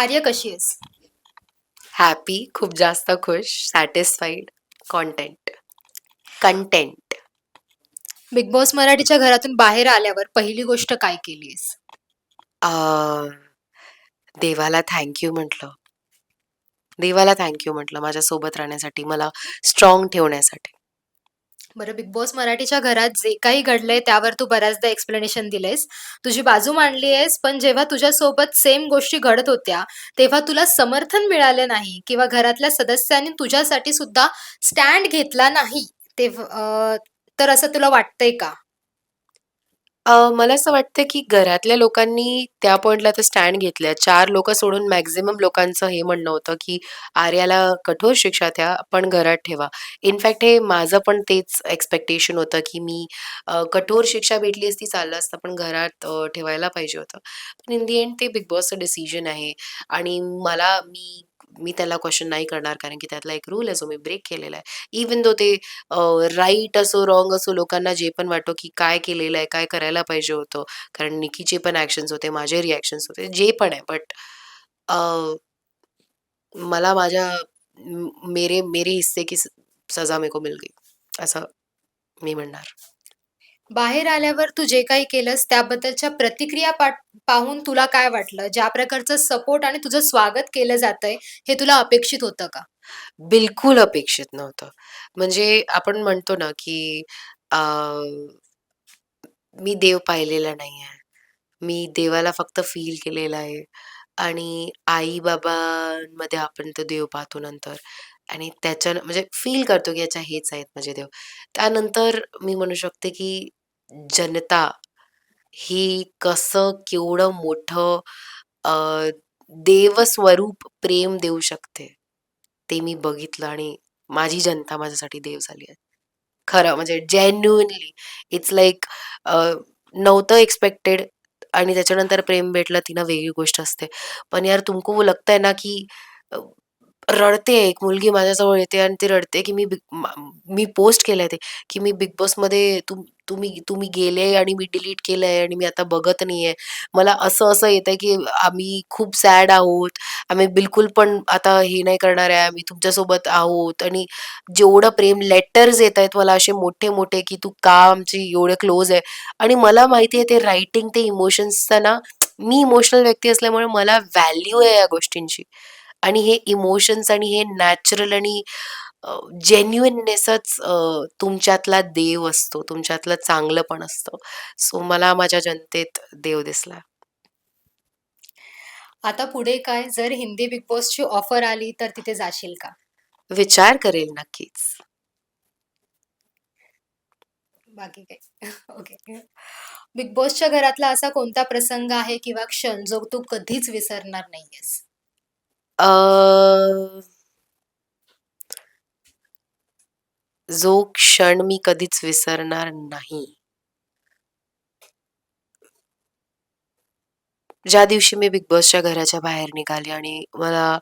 आर्या कशी आहेस? हॅपी, खूप जास्त खुश, satisfied, content. Content. Bigg Boss मराठीच्या घरातून बाहेर आल्यावर पहिली गोष्ट काय केलीस? देवाला थँक यू म्हटलं. देवाला थँक यू म्हटलं माझ्यासोबत राहण्यासाठी, मला स्ट्राँग ठेवण्यासाठी. बरं बिग बॉस मराठीच्या घरात जे काही घडलंय त्यावर तू बऱ्याचदा एक्सप्लेनेशन दिलेस. तुझी बाजू मांडली आहेस, पण जेव्हा तुझ्यासोबत सेम गोष्टी घडत होत्या, तेव्हा तुला समर्थन मिळालं नाही किंवा घरातल्या सदस्यांनी तुझ्यासाठी सुद्धा स्टँड घेतला नाही. तेव्हा तर असं तुला वाटतंय का? अ, मला असं वाटतं, की घरातल्या लोकांनी त्या पॉइंटला तर स्टँड घेतलाय. 4 लोकं सोडून मॅक्सिमम लोकांचं हे म्हणणं होतं, की आर्याला कठोर शिक्षा द्या, पण घरात ठेवा. इनफॅक्ट हे माझं पण तेच एक्स्पेक्टेशन होतं, की मी अ, कठोर शिक्षा भेटली असती चाललं असतं, पण घरात अ, ठेवायला पाहिजे होतं. पण इन दी एंड ते बिग बॉसचं डिसिजन आहे आणि मला मी मी त्याला क्वेश्चन नाही करणार, कारण की त्यातला एक रूल आहे जो मी ब्रेक केलेला आहे. इव्हन दो ते राईट असो, रॉंग असो, लोकांना जे पण वाटतो की काय केलेलं आहे, काय करायला पाहिजे होतं. कारण निकीचे पण ॲक्शन्स होते, माझे रिॲक्शन्स होते, जे पण आहे. बट मला माझ्या मेरे मेरे हिस्से की सजा मेरे को मिल गई, असं मी म्हणणार. बाहेर आल्यावर तू जे काही केलंस त्याबद्दलच्या प्रतिक्रिया पाठ पाहून तुला काय वाटलं? ज्या प्रकारचं सपोर्ट आणि तुझं स्वागत केलं जातंय, हे तुला अपेक्षित होतं का? बिलकुल अपेक्षित नव्हतं. म्हणजे आपण म्हणतो ना, की अ, मी देव पाहिलेला नाही आहे मी देवाला फक्त फील केलेलं आहे आणि आई-बाबांमध्ये आपण तो देव पाहतो नंतर आणि त्याच्यानं म्हणजे फील करतो, की अच्छा हेच आहेत माझे देव. त्यानंतर मी म्हणू शकते, की जनता ही कसं केवढं मोठं अ, देवस्वरूप प्रेम देऊ शकते, ते मी बघितलं आणि माझी जनता माझ्यासाठी देव झाली आहे. खरं म्हणजे जेन्युइनली इट्स लाइक अ, नव्हतं एक्स्पेक्टेड आणि त्याच्यानंतर प्रेम भेटलं ती ना वेगळी गोष्ट असते. पण यार तुमको वो लगता है ना, की अ, रडते एक मुलगी माझ्याजवळ येते आणि ती रडते, की मी बिग मा मी पोस्ट केलंय ते, की मी बिग बॉसमध्ये तुम तुम्ही तुम्ही गेले आणि मी डिलीट केलंय आणि मी आता बघत नाहीये. मला असं-असं येतंय, की आम्ही खूप सॅड आहोत. आम्ही बिलकुल पण आता हे नाही करणार आहे. आम्ही तुमच्यासोबत आहोत आणि जेवढं प्रेम लेटर्स येतायत मला असे मोठे-मोठे, की तू का आमची एवढं क्लोज आहे आणि मला माहिती आहे ते रायटिंग ते इमोशन्सचं ना मी इमोशनल व्यक्ती असल्यामुळे मला व्हॅल्यू आहे या गोष्टींची आणि हे इमोशन्स आणि हे नॅचरल आणि अ, जेन्युइननेसच अ, तुमच्यातला देव असतो, तुमच्यातलं चांगलंपण असतं. सो मला माझ्या जनतेत देव दिसला. आता पुढे काय? जर हिंदी बिग बॉसची ऑफर आली, तर तिथे जाशील का? विचार करेल नक्कीच. बाकी काही ओके. बिग बॉसच्या घरातला असा कोणता प्रसंग आहे किंवा क्षण जो तू कधीच विसरणार नाहीयेस? अ जो क्षण मी कधीच विसरणार नाही. ज्या दिवशी मी बिग बॉसच्या घराच्या बाहेर निघाले आणि मला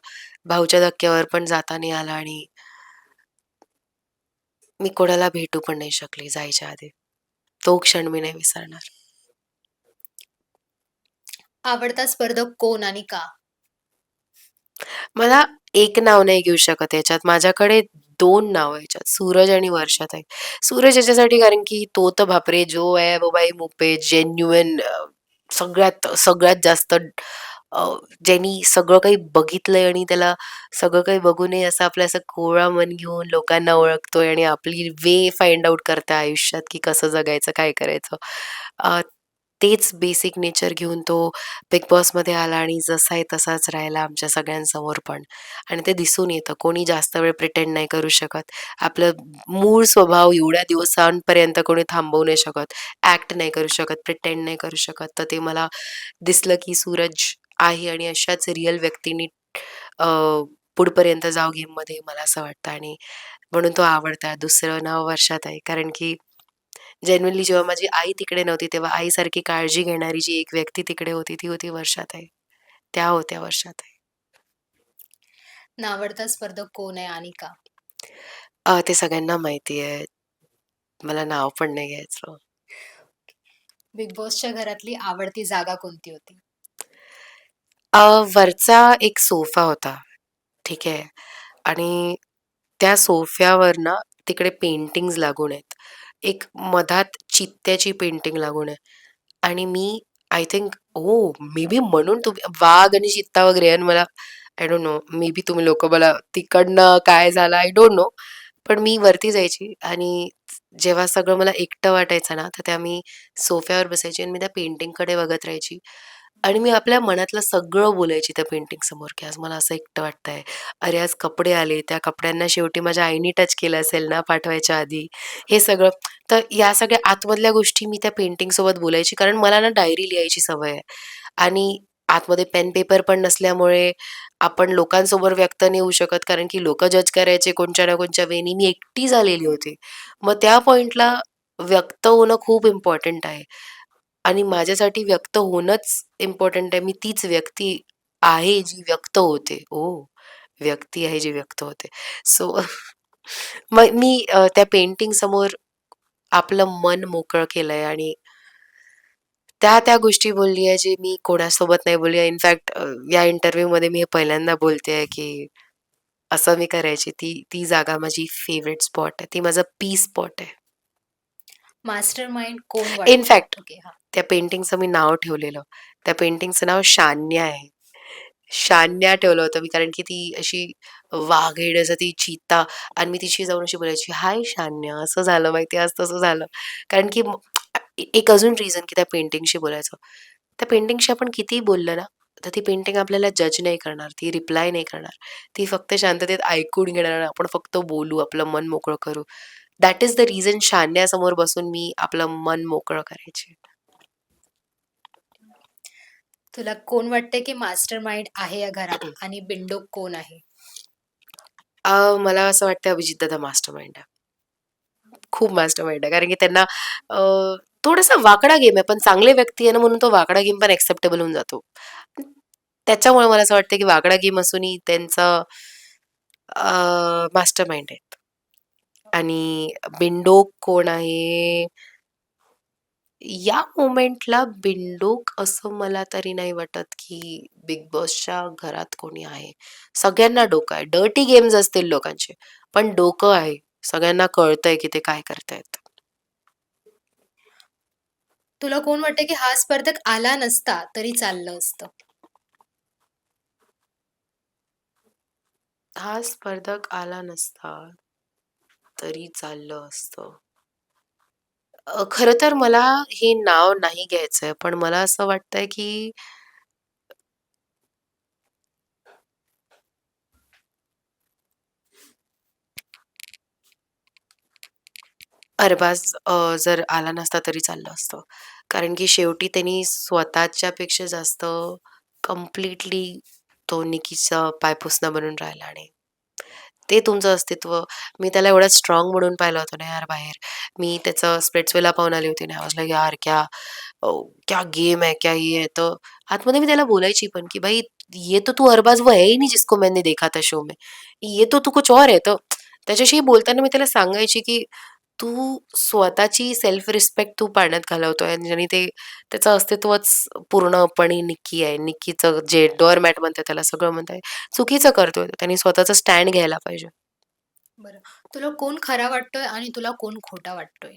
भाऊच्या धक्क्यावर पण जाता नाही आलं आणि मी कोणाला भेटू पण नाही शकले जायच्या आधी. तो क्षण मी नाही विसरणार. आवडता स्पर्धक कोण आणि का? मला एक नाव नाही घेऊ शकत याच्यात. माझ्याकडे 2 नावं याच्यात, ह्याच्यात, सूरज आणि वर्षात आहे सूरज याच्यासाठी कारण की तो तर बापरे! जो है वो भाई मुझ पे जेन्युइन अ, सगळ्यात सगळ्यात जास्त अ, ज्यांनी सगळं काही बघितलंय आणि त्याला सगळं काही बघूनही असं आपलं असं कोवळा मन घेऊन लोकांना ओळखतोय आणि आपली वे फाइंड आउट करताय आयुष्यात, की कसं जगायचं, काय करायचं. अ, तेच बेसिक नेचर घेऊन तो बिग बॉसमध्ये आला आणि जसा आहे तसाच राहिला आमच्या सगळ्यांसमोर पण आणि ते दिसून येतं. कोणी जास्त वेळ प्रिटेंड नाही करू शकत. आपलं मूळ स्वभाव एवढ्या दिवसांपर्यंत कोणी थांबवू नाही शकत. ॲक्ट नाही करू शकत, प्रिटेंड नाही करू शकत. तर ते मला दिसलं, की सूरज आहे आणि अशाच रिअल व्यक्तींनी पुढपर्यंत जाऊ गेममध्ये मला असं वाटतं आणि म्हणून तो आवडता. दुसरं नाव आहे कारण की जेन्युइनली जेव्हा माझी आई तिकडे नव्हती, तेव्हा आईसारखी काळजी घेणारी जी एक व्यक्ती तिकडे होती, ती होती वर्षाताई. त्या होत्या वर्षाताई. नावडता स्पर्धक कोण आहे आणि का? अ, ते सगळ्यांना माहिती आहे. मला नाव पण नाही घ्यायचं. बिग बॉसच्या घरातली आवडती जागा कोणती होती? अ, वरचा एक सोफा होता. ठीक आहे. आणि त्या सोफ्यावर ना तिकडे पेंटिंग्ज लागून आहेत. एक मधात चित्त्याची पेंटिंग लागून आहे आणि मी I think oh! May be म्हणून तुम्ही वाघ आणि चित्ता वगैरे आणि मला I don't know maybe तुम्ही लोकं मला तिकडनं काय झालं आय डोंट नो. पण मी वरती जायची आणि जेव्हा सगळं मला एकटं वाटायचं ना, तर त्या मी सोफ्यावर बसायची आणि मी त्या पेंटिंगकडे बघत राहायची आणि मी आपल्या मनातलं सगळं बोलायची त्या पेंटिंगसमोर, की आज मला असं एकटं वाटतंय. अरे, आज कपडे आले, त्या कपड्यांना शेवटी माझ्या आईनी टच केलं असेल ना पाठवायच्या आधी, हे सगळं. तर या सगळ्या आतमधल्या गोष्टी मी त्या पेंटिंगसोबत बोलायची कारण मला ना डायरी लिहायची सवय आहे आणि आतमध्ये पेन पेपर पण नसल्यामुळे आपण लोकांसमोर व्यक्त नाही होऊ शकत कारण की लोकं जज करायचे कोणच्या ना कोणच्या वेनी. मी एकटी झालेली होती. मग त्या पॉइंटला व्यक्त होणं खूप इम्पोर्टंट आहे आणि माझ्यासाठी व्यक्त होणंच इम्पॉर्टंट आहे. मी तीच व्यक्ती आहे जी व्यक्त होते. ओह! व्यक्ती आहे जी व्यक्त होते. सो मग मी अ, त्या पेंटिंगसमोर आपलं मन मोकळं केलंय आणि त्या, त्या गोष्टी बोलली आहे, जे मी कोणासोबत नाही बोलली आहे. इनफॅक्ट अ, या इंटरव्ह्यूमध्ये मी हे पहिल्यांदा बोलते आहे, की असं मी करायची. ती ती जागा माझी फेव्हरेट स्पॉट आहे. ती माझं पीस स्पॉट आहे. मास्टरमाइंड कोण वाटतं? इनफॅक्ट ओके, हां. त्या पेंटिंगचं मी नाव ठेवलेलं. त्या पेंटिंगचं नाव शान्या आहे. शान्या ठेवलं होतं मी कारण की ती अशी वाघेड ती चित्ता आणि मी तिची जाऊन अशी बोलायची, "हाय शान्या, असं झालं माहिती आज तसं झालं." कारण की एक अजून रिझन की त्या पेंटिंगशी बोलायचं. त्या पेंटिंगशी आपण कितीही बोललं ना, तर ती पेंटिंग आपल्याला जज नाही करणार, ती रिप्लाय नाही करणार. ती फक्त शांततेत ऐकून घेणार आणि आपण फक्त बोलू, आपलं मन मोकळं करू. दॅट इज द रिझन शान्यासमोर बसून मी आपलं मन मोकळं करायचे. तुला कोण वाटतंय, की मास्टरमाइंड आहे या घरात आणि बिंडोक कोण आहे? अ, मला असं वाटतं अभिजित दादा मास्टरमाइंड आहे. खूप मास्टरमाइंड आहे. कारण की त्यांना अ, थोडासा वाकडा गेम आहे, पण चांगले व्यक्ती आहे ना, म्हणून तो वाकडा गेम पण एक्सेप्टेबल होऊन जातो. त्याच्यामुळे मला असं वाटतं, की वाकडा गेम असूनही त्यांचं अ, मास्टरमाइंड आहेत. आणि बिंडोक कोण आहे? या मोमेंटला बिंडोक असं मला तरी नाही वाटत, की बिग बॉसच्या घरात कोणी आहे. सगळ्यांना डोकं आहे. डर्टी गेम्स असतील लोकांचे, पण डोकं आहे. सगळ्यांना कळतंय, की ते काय करतायत. तुला कोण वाटतं, की हा स्पर्धक आला नसता तरी चाललं असतं? हा स्पर्धक आला नसता, तरी चाललं असतं. अ, खरं तर मला हे नाव नाही घ्यायचंय, पण मला असं वाटतंय, की अरबाज अ, जर आला नसता तरी चाललं असतं. कारण की शेवटी त्यांनी स्वतःच्यापेक्षा जास्त कंप्लीटली तो निकीचा पायपुसणा बनून राहिला आणि ते तुमचं अस्तित्व मी त्याला एवढा स्ट्रॉंग म्हणून पाहिलं होतं ना यार बाहेर. मी त्याचं स्प्लिट्सविला पाहून आली होती ना, आय यार क्या क्या गेम है, क्या ये है. तर आतमध्ये मी त्याला बोलायची पण, की भाई ये तो तू अरबाज वो है ही नहीं जिसको मैंने देखा था शो में. ये तो तू कुछ और है. तर त्याच्याशी बोलताना मी त्याला सांगायची, की तू स्वतःची सेल्फ रिस्पेक्ट तू पाण्यात घालवतोय आणि ज्याने ते त्याचं अस्तित्वच पूर्णपणे निक्की आहे. निक्कीचं जे डोअर मॅट म्हणतात त्याला सगळं म्हणताय. चुकीचं करतोय तो. त्याने स्वतःचा स्टँड घ्यायला पाहिजे. बरं. तुला कोण खरा वाटतोय आणि तुला कोण खोटा वाटतोय?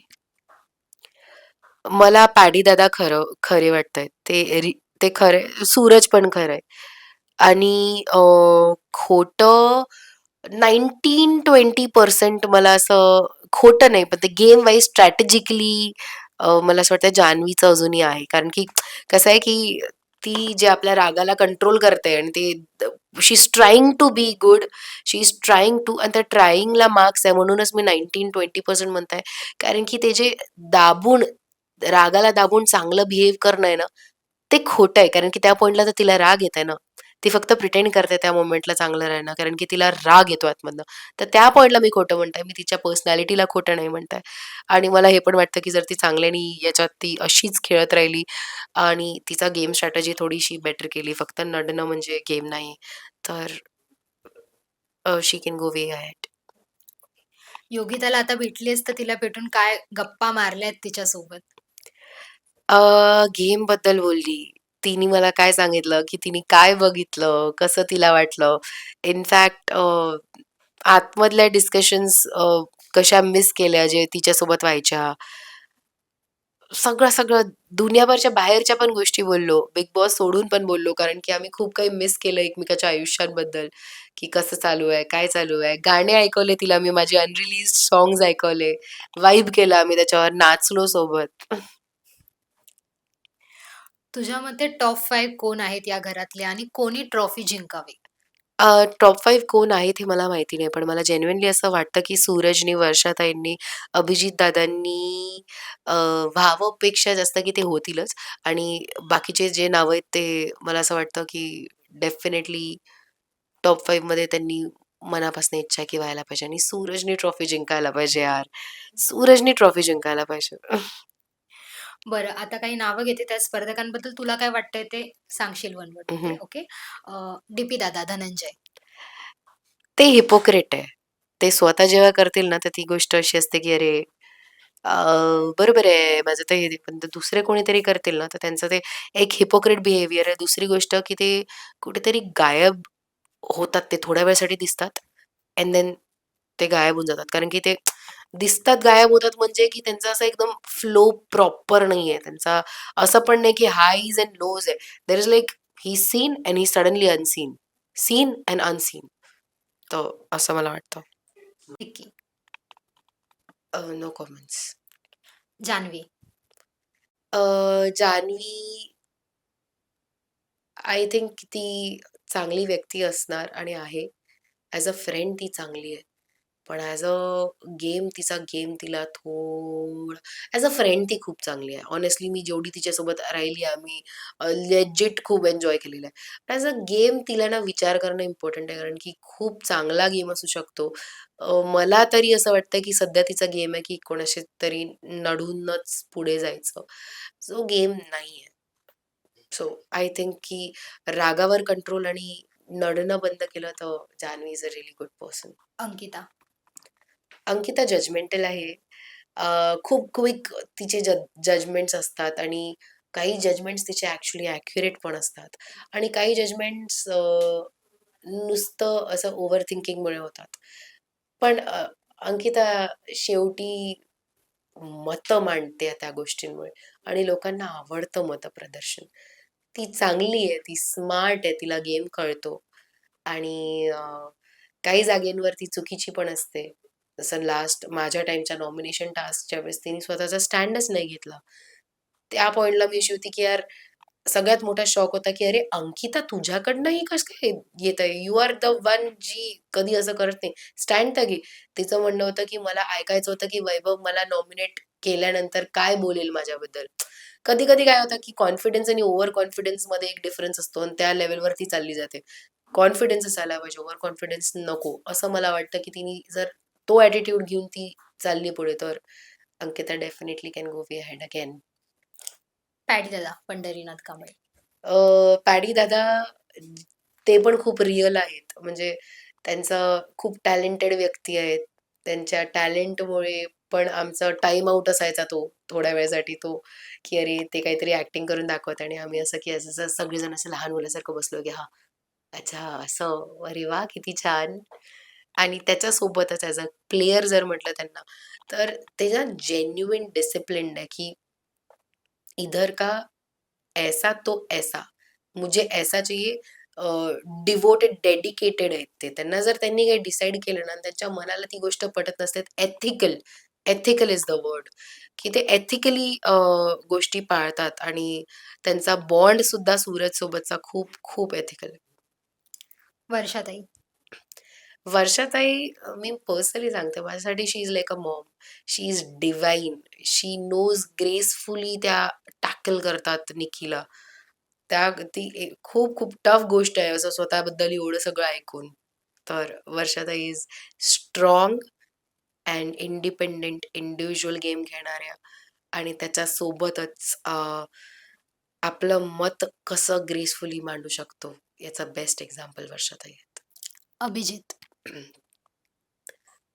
मला पॅडीदादा खरं खरे वाटतायत. ते री ते खरे सूरज पण खरं आहे. आणि खोटं 19-20% मला असं खोटं नाही, पण ते गेम वाईज स्ट्रॅटेजिकली मला असं वाटतं जान्हवीचं अजूनही आहे. कारण की कसं आहे, की ती जे आपल्या रागाला कंट्रोल करते आणि ती she is trying to be good, she is trying to आणि त्या ट्राईंगला मार्क्स आहे म्हणूनच मी 19-20% म्हणत आहे. कारण की ते जे दाबून रागाला दाबून चांगलं बिहेव करणं आहे ना, ते खोटं आहे. कारण की त्या पॉईंटला तर तिला राग येत आहे ना. ती फक्त प्रिटेंड करते त्या मोमेंटला चांगलं राहणं, कारण की तिला राग येतो आतमधनं. तर त्या पॉइंटला मी खोटं म्हणत आहे. मी तिच्या पर्सनॅलिटीला खोटं नाही म्हणत आहे. आणि मला हे पण वाटतं, की जर ती चांगल्यानी याच्यात ती अशीच खेळत राहिली आणि तिचा गेम स्ट्रॅटेजी थोडीशी बेटर केली, फक्त नडणं म्हणजे गेम नाही, तर शी कॅन गो वे अहेड. योगिताला आता भेटलीस तर तिला भेटून काय गप्पा मारल्यात तिच्यासोबत? अ, गेमबद्दल बोलली. तिने मला काय सांगितलं, की तिने काय बघितलं, कसं तिला वाटलं. इनफॅक्ट अ, आतमधल्या डिस्कशन्स अ, कशा मिस केल्या जे तिच्यासोबत व्हायच्या. सगळं, सगळं दुनियाभरच्या बाहेरच्या पण गोष्टी बोललो. बिग बॉस सोडून पण बोललो. कारण की आम्ही खूप काही मिस केलं एकमेकाच्या आयुष्यांबद्दल, की कसं चालू आहे, काय चालू आहे. गाणे ऐकवले तिला मी माझे अनरिलीज्ड सॉन्ग्स ऐकवले. वाइब केलं आम्ही त्याच्यावर, नाचलो सोबत. तुझ्या मते टॉप फाईव्ह कोण आहेत या घरातले आणि कोणी ट्रॉफी जिंकावी? अ, टॉप 5 कोण आहेत हे मला माहिती नाही. पण मला जेन्युइनली असं वाटतं, की सूरजनी, वर्षाताईंनी, अभिजित दादांनी अ, व्हावं पेक्षा जास्त की ते होतीलच आणि बाकीचे जे नावं आहेत ते मला असं वाटतं, की डेफिनेटली टॉप 5 मध्ये त्यांनी मनापासून इच्छा की व्हायला पाहिजे आणि सूरजनी ट्रॉफी जिंकायला पाहिजे यार. सूरजनी ट्रॉफी जिंकायला पाहिजे. बरं, आता काही नावं घेते त्या स्पर्धकांबद्दल तुला काय वाटतंय ते सांगशील वन हं. ओके? डी-पी दादा, धनंजय. ते हिपोक्रेट आहे. ते स्वतः जेव्हा करतील ना, तर ती गोष्ट अशी असते, की अरे अ, बरोबर आहे, माझं तर हे पण दुसरे कोणीतरी करतील ना, तर त्यांचं ते एक हिपोक्रेट बिहेवियर आहे. दुसरी गोष्ट, की ते कुठेतरी गायब होतात. ते थोड्या वेळासाठी दिसतात एंड देन ते गायब होऊन जातात. कारण की ते दिसतात, गायब होतात म्हणजे की त्यांचा असा एकदम फ्लो प्रॉपर नाहीये. त्यांचा असं पण नाही, की हायज एंड लोज आहे. There is like he seen and he suddenly unseen. Seen and unseen. तर असं मला वाटतं. No comments. Janhavi. Janhavi I think ती चांगली व्यक्ती असणार आणि आहे. ॲज अ फ्रेंड ती चांगली आहे. पण ॲज अ गेम तिचा गेम तिला थोड ॲज अ फ्रेंड ती खूप चांगली आहे. ऑनेस्टली मी जेवढी तिच्यासोबत राहिली आम्ही अ, लेजिट खूप एन्जॉय केलेलं आहे. पण ॲज अ गेम तिला ना विचार करणं इम्पॉर्टंट आहे. कारण की खूप चांगला गेम असू शकतो. मला तरी असं वाटतं, की सध्या तिचा गेम आहे, की कोणाशी तरी नडूनच पुढे जायचं. सो गेम नाही आहे सो आय थिंक की रागावर कंट्रोल आणि नडणं बंद केलं तर Janhavi is a really good person. Ankita. Ankita judgmental आहे. खूप क्विक तिचे जज जजमेंट्स असतात आणि काही जजमेंट्स तिचे ॲक्च्युली ॲक्युरेट पण असतात आणि काही जजमेंट्स नुसतं असं ओव्हर थिंकिंगमुळे होतात. पण अ, अंकिता शेवटी मतं मांडते त्या गोष्टींमुळे आणि लोकांना आवडतं मतप्रदर्शन. ती चांगली आहे, ती स्मार्ट आहे, तिला गेम कळतो आणि अ, काही जागेंवर ती चुकीची पण असते. जसं लास्ट माझ्या टाईमच्या नॉमिनेशन टास्कच्या वेळेस तिने स्वतःचा स्टँडच नाही घेतला. त्या पॉईंटला मी अशी होती, की यार सगळ्यात मोठा शॉक होता, की "अरे अंकिता तुझ्याकडनंही कसं काय आहे यू आर द वन जी कधी असं करत नाही. स्टँड तर घे." तिचं म्हणणं होतं, की मला ऐकायचं होतं, की वैभव मला नॉमिनेट केल्यानंतर काय बोलेल माझ्याबद्दल. कधी-कधी काय होतं, की कॉन्फिडन्स आणि ओव्हर कॉन्फिडन्समध्ये एक डिफरन्स असतो आणि त्या लेवलवरती चालली जाते. कॉन्फिडन्स असायला पाहिजे, ओव्हर कॉन्फिडन्स नको. असं मला वाटतं, की तिने जर तो ॲटिट्यूड घेऊन ती चालली पुढे, तर Ankita definitely can go way ahead again. Paddy दादा, पंढरीनाथ कांबळे. पॅडी दादा ते पण खूप रिअल आहेत. म्हणजे त्यांचं खूप टॅलेंटेड व्यक्ती आहेत. त्यांच्या टॅलेंटमुळे पण आमचा टाईम आउट असायचा तो थोड्या वेळासाठी तो, की अरे ते काहीतरी ॲक्टिंग करून दाखवत आणि आम्ही असं की असं सगळेजण असं लहान मुलासारखं बसलो, की हां, अच्छा असं. अरे वाह! किती छान. आणि त्याच्यासोबतच ॲज अ प्लेयर जर म्हटलं त्यांना, तर ते ना जेन्युइन डिसिप्लिन्ड आहे, की इधर का ऐसा तो ऐसा. मुझे ऐसा चाहिए डिवोटेड डिव्होटेड, डेडिकेटेड आहेत ते. त्यांना जर त्यांनी काही डिसाईड केलं ना त्यांच्या मनाला ती गोष्ट पटत नसते, ethical, ethical is the word, की ते एथिकली गोष्टी पाळतात आणि त्यांचा बॉन्ड सुद्धा सूरजसोबतचा खूप, खूप एथिकल वर्षाताई. वर्षाताई मी पर्सनली सांगते माझ्यासाठी she is like a mom. She is divine she knows gracefully त्या टॅकल करतात निकीला. त्या ती खूप खूप टफ गोष्ट आहे असं स्वतःबद्दल एवढं सगळं ऐकून. तर वर्षाताई is strong and independent individual game खेळणाऱ्या आणि त्याच्यासोबतच आपलं मत कसं ग्रेसफुली मांडू शकतो याचा बेस्ट एक्झाम्पल वर्षात आहेत. अभिजित.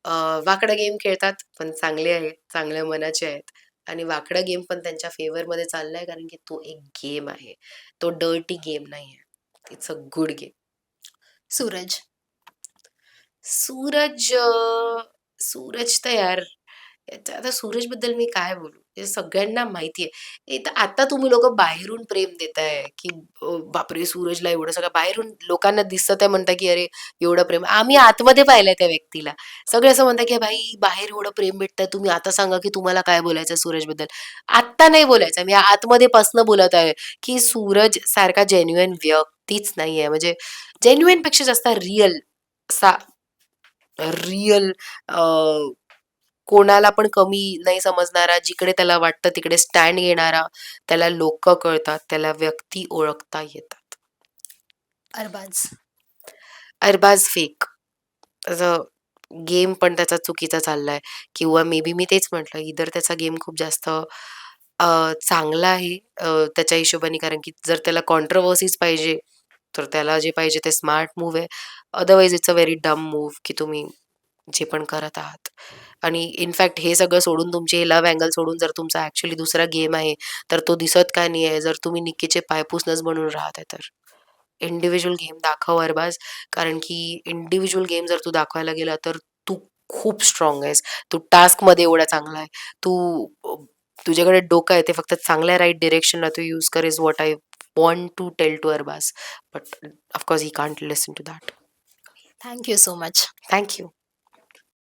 अ, वाकडा गेम खेळतात, पण चांगले आहेत, चांगल्या मनाचे आहेत आणि वाकडा गेम पण त्यांच्या फेवरमध्ये चाललाय कारण की तो एक गेम आहे. तो डर्टी गेम नाहीये. It's a good game. Suraj. Suraj अ, सूरज तर यार याच्या आता सूरजबद्दल मी काय बोलू? हे सगळ्यांना माहिती आहे. हे तर आता तुम्ही लोक बाहेरून प्रेम देताय, की अ, बापरे! सूरजला एवढं सगळं बाहेरून लोकांना दिसत आहे म्हणता, की अरे एवढं प्रेम. आम्ही आतमध्ये पाहिलंय त्या व्यक्तीला. सगळे असं म्हणतात, की "भाई बाहेर एवढं प्रेम भेटतंय, तुम्ही आता सांगा, की तुम्हाला काय बोलायचं सूरजबद्दल?" आत्ता नाही बोलायचं. मी आतमध्ये पासनं बोलत आहे, की सूरज सारखा जेन्युइन व्यक्तीच नाहीये. म्हणजे जेन्युइनपेक्षा जास्त रिअल असा रिअल कोणाला पण कमी नाही समजणारा, जिकडे त्याला वाटतं तिकडे स्टँड घेणारा, त्याला लोकं कळतात, त्याला व्यक्ती ओळखता येतात. अरबाज. अरबाज फेक. त्याचं गेम पण त्याचा चुकीचा चाललाय किंवा मे बी मी तेच म्हटलं इदर त्याचा गेम खूप जास्त अ, चांगला आहे अ, त्याच्या हिशोबाने कारण की जर त्याला कॉन्ट्रोव्हर्सीज पाहिजे, तर त्याला जे पाहिजे ते स्मार्ट मूव्ह आहे. Otherwise it's a very dumb move, की तुम्ही जे पण करत आहात. आणि इनफॅक्ट हे सगळं सोडून तुमचे हे लव्ह अँगल सोडून जर तुमचा ॲक्चुअली दुसरा गेम आहे, तर तो दिसत का नाही आहे? जर तुम्ही निक्कीचे पायपुसणच बनून राहत आहे तर. इंडिव्हिज्युअल गेम दाखव अरबाज. कारण की इंडिव्हिज्युअल गेम जर तू दाखवायला गेला, तर तू खूप स्ट्राँग आहेस. तू टास्कमध्ये एवढा चांगला आहे. तू तुझ्याकडे डोकं आहे ते फक्त चांगल्या राइट डायरेक्शनला तू यूज कर is what I want to tell to Arbaz. But of course he can't listen to that. Thank you so much. Thank you.